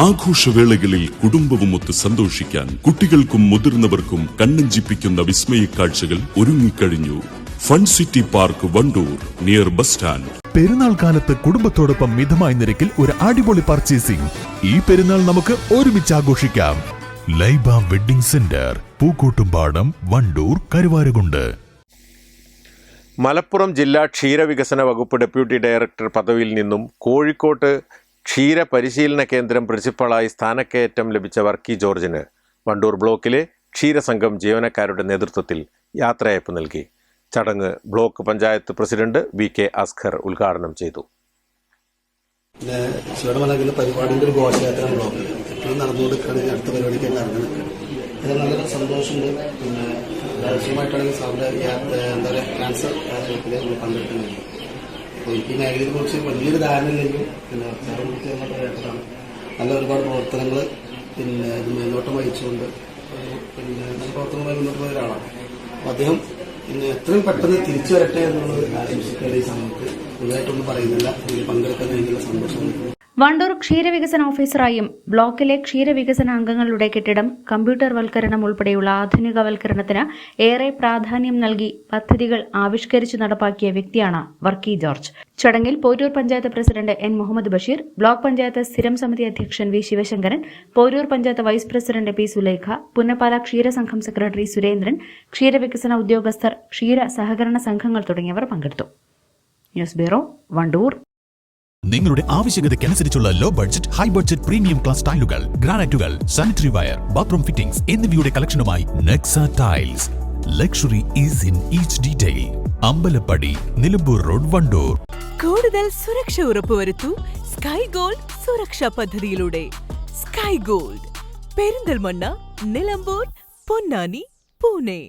ആഘോഷവേളകളിൽ കുടുംബവുമൊത്ത് സന്തോഷിക്കാൻ കുട്ടികൾക്കും മുതിർന്നവർക്കും കണ്ണഞ്ചിപ്പിക്കുന്ന വിസ്മയ കാഴ്ചകൾ ഒരുങ്ങിക്കഴിഞ്ഞു. Fun city park Wandoor near bus stand. പെരുന്നാൾ കാലത്ത് കുടുംബത്തോടൊപ്പം മിതമായ നിരക്കിൽ ഒരു അടിപൊളി പർച്ചേസിംഗ്. ഈ പെരുന്നാൾ നമുക്ക് ഒരുമിച്ച് ആഘോഷിക്കാം. Laiba wedding centre Pookkottumpadam Wandoor Karuvarakundu. Malappuram ജില്ലാ ക്ഷീരവികസന വകുപ്പ് ഡെപ്യൂട്ടി ഡയറക്ടർ പദവിയിൽ നിന്നും കോഴിക്കോട്ട് ക്ഷീര പരിശീലന കേന്ദ്രം പ്രിൻസിപ്പളായി സ്ഥാനക്കയറ്റം ലഭിച്ച വർക്കി ജോർജിന്. വണ്ടൂർ ബ്ലോക്കിലെ ക്ഷീരസംഘം ജീവനക്കാരുടെ നേതൃത്വത്തിൽ യാത്രയയപ്പ് നൽകി. ചടങ്ങ് block panchayat president V K Askar ഉദ്ഘാടനം ചെയ്തു. പിന്നെ ശിവടമലകിലെ പരിപാടിയുടെ ഒരു ഘോഷയാത്ര എപ്പോഴും നടന്നുകൊടുക്കുകയാണ് അടുത്ത പരിപാടിക്കൊക്കെ നടന്നത് അതിൽ നല്ല സന്തോഷമുണ്ട്. പിന്നെ ആവശ്യമായിട്ടാണെങ്കിൽ യാത്ര എന്താ പറയുക ക്യാൻസർ നമ്മൾ പങ്കെടുക്കുന്നുണ്ട്. ഈ മേഖലയെ കുറിച്ച് വലിയൊരു ധാരണ ഇല്ലെങ്കിൽ പിന്നെ സാറെ കുറിച്ച് നല്ല ഒരുപാട് പ്രവർത്തനങ്ങൾ പിന്നെ ഇത് മേൽനോട്ടം വഹിച്ചുകൊണ്ട് പിന്നെ നല്ല പ്രവർത്തനവുമായി മുന്നോട്ട് പോയ ഒരാളാണ്. അദ്ദേഹം പിന്നെ എത്രയും പെട്ടെന്ന് തിരിച്ചു വരട്ടെ എന്നുള്ളത് ആശംസിക്കേണ്ട ഈ സമയത്ത് പുതുതായിട്ടൊന്നും പറയുന്നില്ല. ഇതിൽ പങ്കെടുക്കാൻ വേണ്ടിയുള്ള സന്തോഷം. വണ്ടൂർ ക്ഷീരവികസന ഓഫീസറായും ബ്ലോക്കിലെ ക്ഷീരവികസന അംഗങ്ങളുടെ കെട്ടിടം കമ്പ്യൂട്ടർവൽക്കരണം ഉൾപ്പെടെയുള്ള ആധുനികവൽക്കരണത്തിന് ഏറെ പ്രാധാന്യം നൽകി പദ്ധതികൾ ആവിഷ്കരിച്ചു നടപ്പാക്കിയ വ്യക്തിയാണ് വർക്കി ജോർജ്. ചടങ്ങിൽ Poroor panchayat president N Muhammad Basheer block panchayat സ്ഥിരം സമിതി അധ്യക്ഷൻ V Sivasankaran Poroor panchayat vice president P Sulekha Punnappala ക്ഷീരസംഘം secretary Surendran ക്ഷീരവികസന ഉദ്യോഗസ്ഥർ ക്ഷീര സഹകരണ സംഘങ്ങൾ തുടങ്ങിയവർ പങ്കെടുത്തു. News bureau Wandoor. നിങ്ങളുടെ ആവശ്യകതയ്ക്കനുസരിച്ചുള്ള low budget high budget premium class ടൈലുകൾ ഗ്രാനൈറ്റുകൾ സാനിറ്ററി വയർ ബാത്റൂം ഫിറ്റിംഗ്സ് എന്നിവയുടെ കളക്ഷനുമായി Nexa tiles luxury is in each detail Ambalappadi Nilambur road Wandoor. കൂടുതൽ സുരക്ഷ ഉറപ്പുവരുത്തു സ്കൈ ഗോൾഡ് സുരക്ഷാ പദ്ധതിയിലൂടെ. Sky Gold Perinthalmanna Nilambur Ponnani Pune.